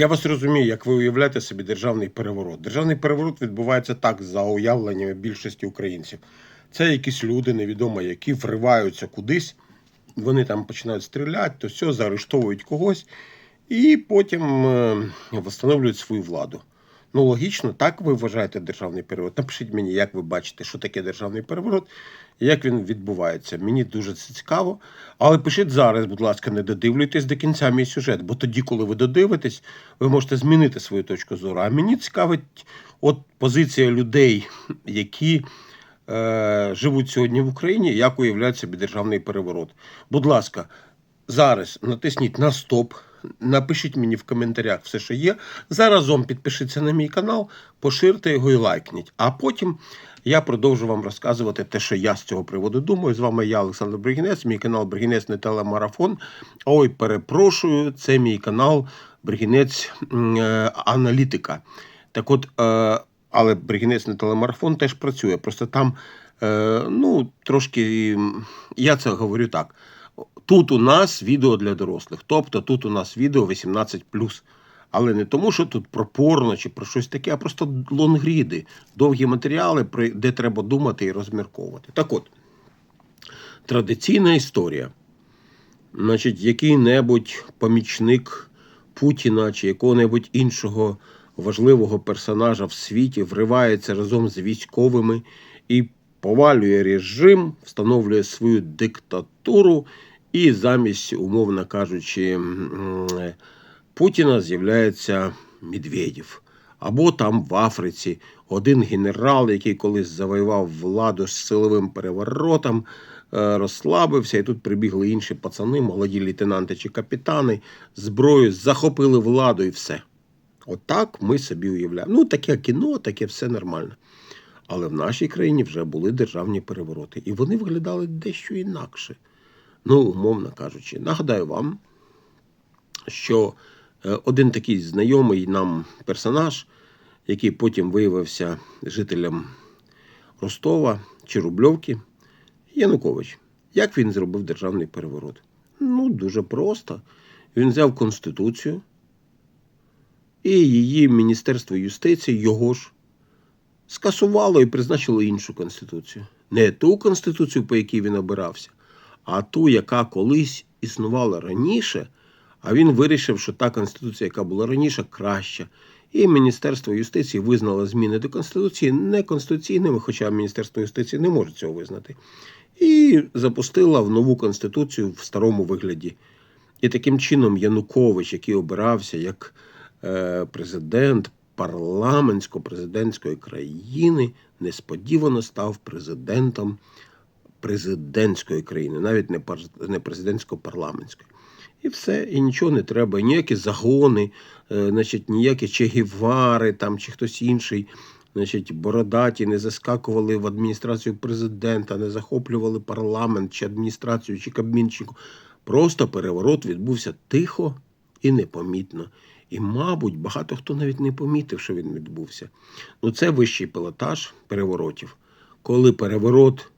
Я вас розумію, як ви уявляєте собі державний переворот. Державний переворот відбувається так за уявленнями більшості українців. Це якісь люди, невідомо, які вриваються кудись, вони там починають стріляти, то все, заарештовують когось і потім е, встановлюють свою владу. Ну, логічно, так ви вважаєте державний переворот. Напишіть мені, як ви бачите, що таке державний переворот і як він відбувається. Мені дуже це цікаво. Але пишіть зараз, будь ласка, не додивлюйтесь до кінця мій сюжет, бо тоді, коли ви додивитесь, ви можете змінити свою точку зору. А мені цікавить от позиція людей, які е, живуть сьогодні в Україні, як уявляють собі державний переворот. Будь ласка, зараз натисніть на стоп. Напишіть мені в коментарях все, що є. Заразом підпишіться на мій канал, поширте його і лайкніть. А потім я продовжу вам розказувати те, що я з цього приводу думаю. З вами я, Олександр Бригінець, мій канал Бригінець не телемарафон. Ой, перепрошую, це мій канал Бригінець е, Аналітика. Так от, е, але Бригінець не телемарафон теж працює. Просто там, е, ну, трошки, я це говорю так. Тут у нас відео для дорослих, тобто тут у нас відео 18+. Але не тому, що тут про порно чи про щось таке, а просто лонгріди, довгі матеріали, де треба думати і розмірковувати. Так от, традиційна історія. Значить, який-небудь помічник Путіна чи якого-небудь іншого важливого персонажа в світі вривається разом з військовими і повалює режим, встановлює свою диктатуру, і замість, умовно кажучи, е, Путіна з'являється Медведєв. Або там в Африці один генерал, який колись завоював владу з силовим переворотом, е, розслабився, і тут прибігли інші пацани, молоді лейтенанти чи капітани, зброю захопили владу і все. Отак ми собі уявляємо. Ну, таке кіно, таке все нормально. Але в нашій країні вже були державні перевороти, і вони виглядали дещо інакше. Ну, умовно кажучи, нагадаю вам, що е, один такий знайомий нам персонаж, який потім виявився жителем Ростова чи Рубльовки, Янукович. Як він зробив державний переворот? Ну, дуже просто. Він взяв Конституцію і її Міністерство юстиції, його ж, скасувало і призначило іншу конституцію. Не ту конституцію, по якій він обирався, а ту, яка колись існувала раніше, а він вирішив, що та конституція, яка була раніше, краща. І Міністерство юстиції визнало зміни до Конституції неконституційними, хоча Міністерство юстиції не може цього визнати, і запустила в нову конституцію в старому вигляді. І таким чином Янукович, який обирався як е, президент парламентсько-президентської країни, несподівано став президентом президентської країни, навіть не не президентсько-парламентської. І все, і нічого не треба, ніякі загони, е, значить, ніякі Чегівари там чи хтось інший, значить, бородаті не заскакували в адміністрацію президента, не захоплювали парламент чи адміністрацію, чи кабмінчику. Просто переворот відбувся тихо і непомітно. І, мабуть, багато хто навіть не помітив, що він відбувся. Ну, це вищий пілотаж переворотів, коли переворот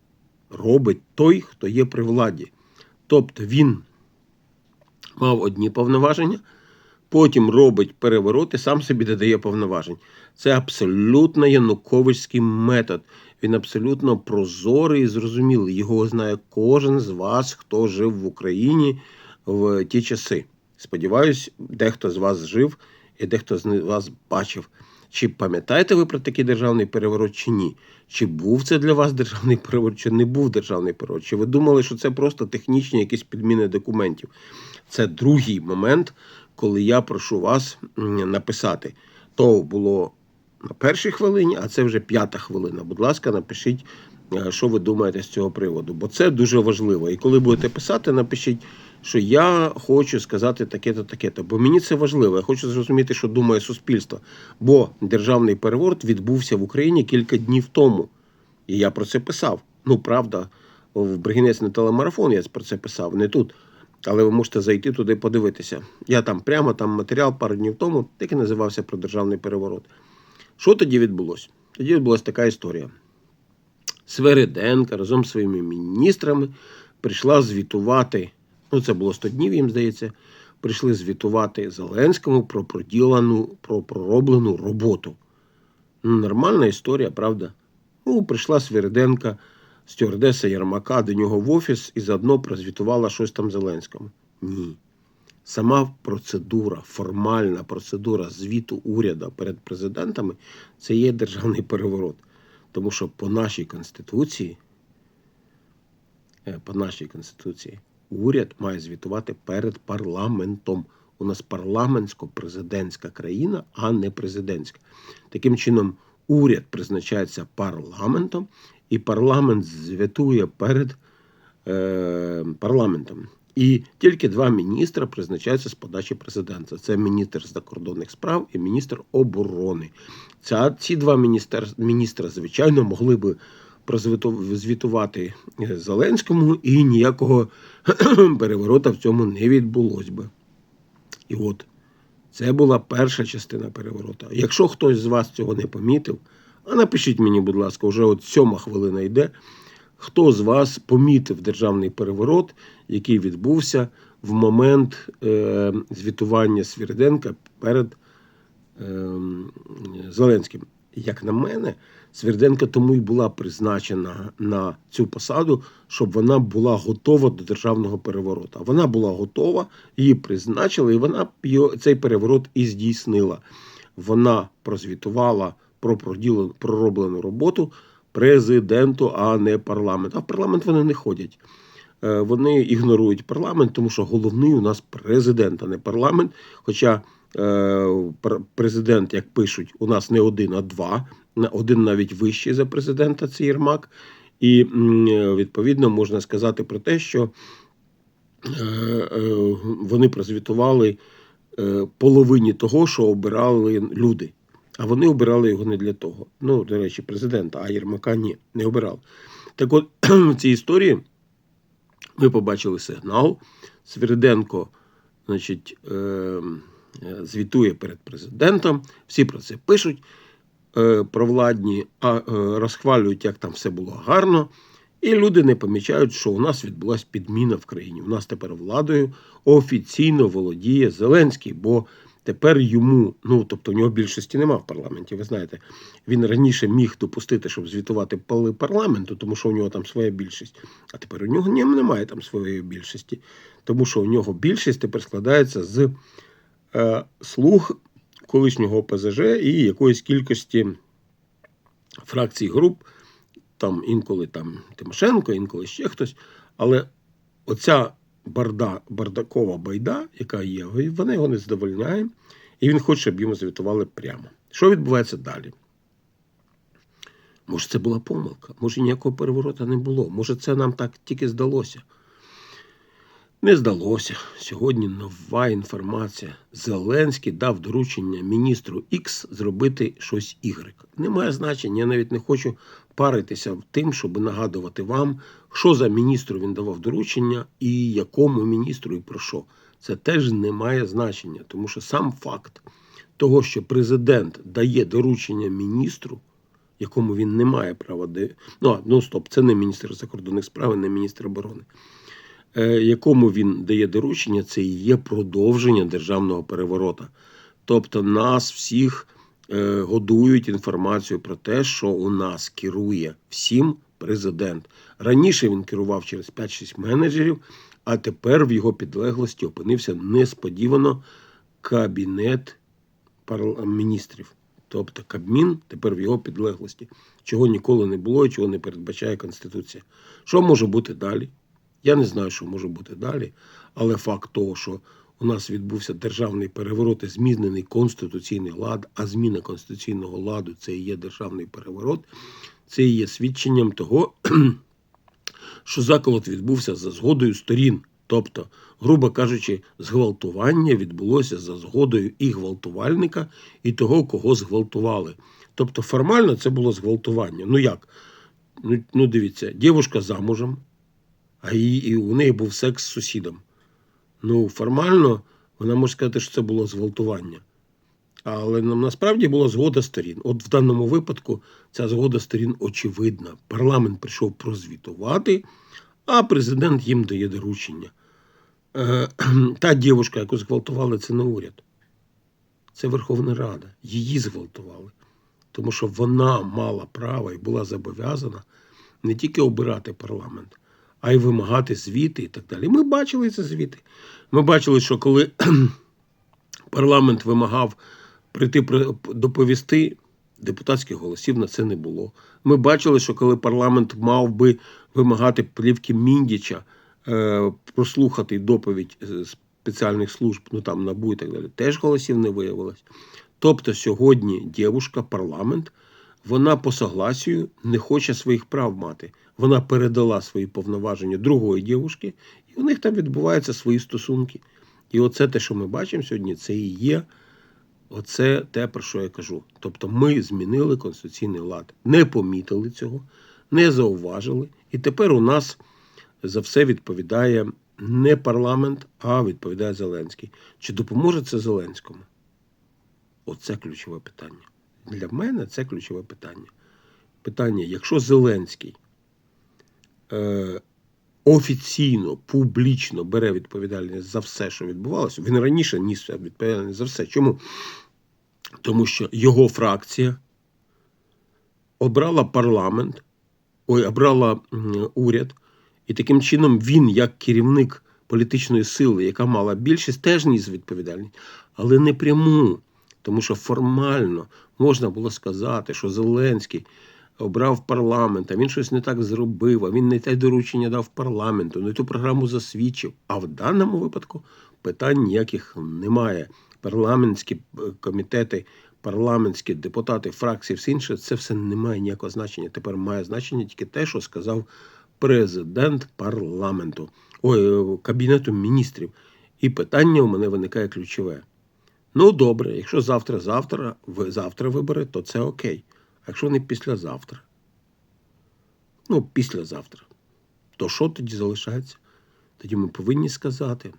робить той, хто є при владі. Тобто він мав одні повноваження, потім робить переворот і сам собі додає повноважень. Це абсолютно януковичський метод. Він абсолютно прозорий і зрозумілий. Його знає кожен з вас, хто жив в Україні в ті часи. Сподіваюсь, дехто з вас жив і дехто з вас бачив. Чи пам'ятаєте ви про такий державний переворот чи ні? Чи був це для вас державний переворот, чи не був державний переворот? Чи ви думали, що це просто технічні якісь підміни документів? Це другий момент, коли я прошу вас написати. То було на першій хвилині, а це вже п'ята хвилина. Будь ласка, напишіть, е, що ви думаєте з цього приводу, бо це дуже важливо. І коли будете писати, напишіть, що я хочу сказати таке-то, таке-то. Бо мені це важливо. Я хочу зрозуміти, що думає суспільство. Бо державний переворот відбувся в Україні кілька днів тому. І я про це писав. Ну, правда, в Бригінець на телемарафон я про це писав, не тут. Але ви можете зайти туди подивитися. Я там прямо там матеріал пару днів тому, який називався про державний переворот. Що тоді відбулося? Тоді відбулася така історія. Свериденка разом з своїми міністрами прийшла звітувати, ну це було 100 днів, їм здається, прийшли звітувати Зеленському про проділену, про пророблену роботу. Ну, нормальна історія, правда? Ну, прийшла Свириденка, стюардеса Єрмака до нього в офіс і заодно прозвітувала щось там Зеленському. Ні. Сама процедура, формальна процедура звіту уряду перед президентами це є державний переворот. Тому що по нашій конституції, е, по нашій конституції, уряд має звітувати перед парламентом. У нас парламентсько-президентська країна, а не президентська. Таким чином, уряд призначається парламентом, і парламент звітує перед е, парламентом. І тільки два міністра призначаються з подачі президента. Це міністр закордонних справ і міністр оборони. Ця, ці два міністр, міністра, звичайно, могли би прозвіту- звітувати е, Зеленському, і ніякого переворота в цьому не відбулось би. І от це була перша частина переворота. Якщо хтось з вас цього не помітив, а напишіть мені, будь ласка, вже от сьома хвилина йде. Хто з вас помітив державний переворот, який відбувся в момент е, звітування Свіриденка перед е, Зеленським? Як на мене, Свірденка тому й була призначена на цю посаду, щоб вона була готова до державного перевороту. Вона була готова, її призначили, і вона цей переворот і здійснила. Вона прозвітувала про пророблену роботу президенту, а не парламенту. А в парламент вони не ходять. Е, Вони ігнорують парламент, тому що головний у нас президент, а не парламент. Хоча президент, як пишуть, у нас не один, а два. Один навіть вищий за президента це Єрмак. І е, відповідно можна сказати про те, що е, е, вони прозвітували е, половині того, що обирали люди. А вони обирали його не для того. Ну, до речі, президента, а Єрмака ні, не обирав. Так от в цій історії ми побачили сигнал. Свириденко, значить, е, е, звітує перед президентом. Всі про це пишуть. Е, провладні а, е, розхвалюють, як там все було гарно. І люди не помічають, що у нас відбулася підміна в країні. У нас тепер владою офіційно володіє Зеленський, бо тепер йому, ну тобто у нього більшості нема в парламенті. Ви знаєте, він раніше міг допустити, щоб звітувати поли парламенту, тому що у нього там своя більшість. А тепер у нього немає там своєї більшості, тому що у нього більшість тепер складається з е, слуг колишнього ОПЗЖ і якоїсь кількості фракцій груп, там інколи там Тимошенко, інколи ще хтось. Але оця барда, бардакова байда, яка є, вона його не задовольняє, і він хоче, щоб йому звітували прямо. Що відбувається далі? Може, це була помилка, може ніякого переворота не було. Може, це нам так тільки здалося. Не здалося. Сьогодні нова інформація. Зеленський дав доручення міністру X зробити щось Y. Немає значення. Я навіть не хочу паритися в тим, щоб нагадувати вам, що за міністру він давав доручення і якому міністру і про що. Це теж не має значення, тому що сам факт того, що президент дає доручення міністру, якому він не має права. Ну, ну стоп, це не міністр закордонних справ, не міністр оборони якому він дає доручення, це і є продовження державного переворота. Тобто нас всіх е, годують інформацію про те, що у нас керує всім президент. Раніше він керував через 5-6 менеджерів, а тепер в його підлеглості опинився несподівано кабінет міністрів. Тобто Кабмін тепер в його підлеглості, чого ніколи не було і чого не передбачає Конституція. Що може бути далі? Я не знаю, що може бути далі, але факт того, що у нас відбувся державний переворот і змінений конституційний лад, а зміна конституційного ладу це і є державний переворот, це і є свідченням того, що заколот відбувся за згодою сторін. Тобто, грубо кажучи, зґвалтування відбулося за згодою і гвалтувальника, і того, кого зґвалтували. Тобто, формально це було зґвалтування. Ну як? Ну, ну дивіться, дівушка замужем, а її, і у неї був секс з сусідом. Ну, формально вона може сказати, що це було зґвалтування. Але нам насправді була згода сторін. От в даному випадку ця згода сторін очевидна. Парламент прийшов прозвітувати, а президент їм дає доручення. е, та дівчинка, яку зґвалтували, це не уряд. Це Верховна Рада. Її зґвалтували. Тому що вона мала право і була зобов'язана не тільки обирати парламент, а й вимагати звіти і так далі. Ми бачили ці звіти. Ми бачили, що коли парламент вимагав прийти доповісти, депутатських голосів на це не було. Ми бачили, що коли парламент мав би вимагати плівки Міндіча, е, прослухати доповідь е, спеціальних служб, ну там НАБУ і так далі, теж голосів не виявилось. Тобто сьогодні дівушка, парламент, вона по согласію не хоче своїх прав мати. Вона передала свої повноваження другої дівушки, і у них там відбуваються свої стосунки. І оце те, що ми бачимо сьогодні, це і є оце те, про що я кажу. Тобто ми змінили конституційний лад, не помітили цього, не зауважили. І тепер у нас за все відповідає не парламент, а відповідає Зеленський. Чи допоможе це Зеленському? Оце ключове питання. Для мене це ключове питання. Питання, якщо Зеленський офіційно, публічно бере відповідальність за все, що відбувалося, він раніше ніс відповідальність за все. Чому? Тому що його фракція обрала парламент, ой, обрала уряд, і таким чином він, як керівник політичної сили, яка мала більшість, теж ніс відповідальність, але не пряму. Тому що формально можна було сказати, що Зеленський обрав парламент, а він щось не так зробив, а він не те доручення дав парламенту, не ту програму засвідчив. А в даному випадку питань ніяких немає. Парламентські е, комітети, парламентські депутати, фракції, все інше, це все не має ніякого значення. Тепер має значення тільки те, що сказав президент парламенту, ой, е, кабінету міністрів. І питання у мене виникає ключове. Ну, добре, якщо завтра, завтра, ви завтра вибори, то це окей. Якщо не післязавтра? Ну, післязавтра. То що тоді залишається? Тоді ми повинні сказати,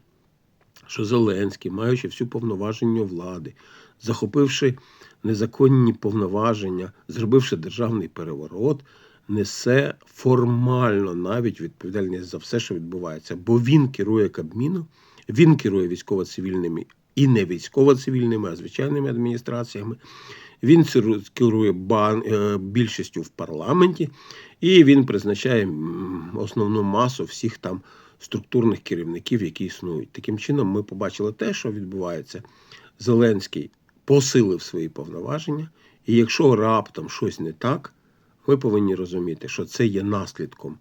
що Зеленський, маючи всю повноваження влади, захопивши незаконні повноваження, зробивши державний переворот, несе формально навіть відповідальність за все, що відбувається. Бо він керує Кабміном, він керує військово-цивільними і не військово-цивільними, а звичайними адміністраціями. Він керує е, більшістю в парламенті, і він призначає основну масу всіх там структурних керівників, які існують. Таким чином, ми побачили те, що відбувається. Зеленський посилив свої повноваження, і якщо раптом щось не так, ми повинні розуміти, що це є наслідком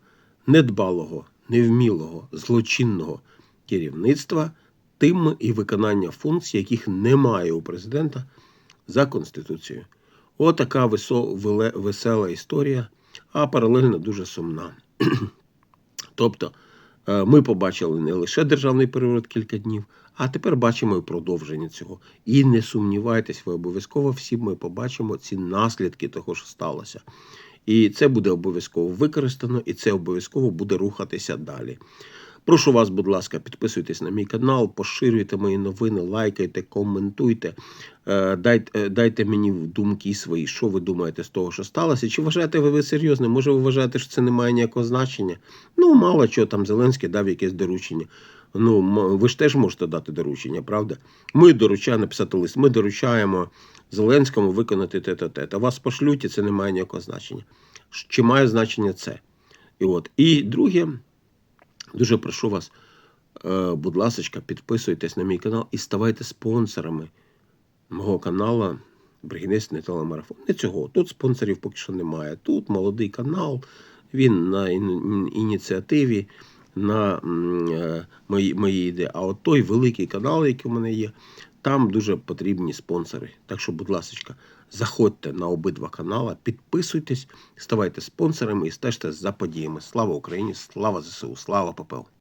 недбалого, невмілого, злочинного керівництва тим і виконання функцій, яких немає у президента за Конституцією. Отака весела історія, а паралельно дуже сумна. тобто, е, ми побачили не лише державний переворот кілька днів, а тепер бачимо і продовження цього. І не сумнівайтесь, ви обов'язково всі ми побачимо ці наслідки того, що сталося. І це буде обов'язково використано, і це обов'язково буде рухатися далі. Прошу вас, будь ласка, підписуйтесь на мій канал, поширюйте мої новини, лайкайте, коментуйте, Е, дайте, е, дайте мені думки свої, що ви думаєте з того, що сталося. Чи вважаєте ви, ви серйозно? Може, ви вважаєте, що це не має ніякого значення? Ну, мало чого там Зеленський дав якесь доручення. Ну, ви ж теж можете дати доручення, правда? Ми доручаємо написати лист, ми доручаємо Зеленському виконати те та те. Та вас пошлють, і це не має ніякого значення. Чи має значення це? І от. І друге, дуже прошу вас, е, будь ласка, підписуйтесь на мій канал і ставайте спонсорами мого каналу Бригінець телемарафон. Не цього. Тут спонсорів поки що немає. Тут молодий канал, він на ініціативі, на е, мої, мої ідеї. А от той великий канал, який у мене є, там дуже потрібні спонсори. Так що, будь ласка, заходьте на обидва канали, підписуйтесь, ставайте спонсорами і стежте за подіями. Слава Україні! Слава ЗСУ! Слава ППО!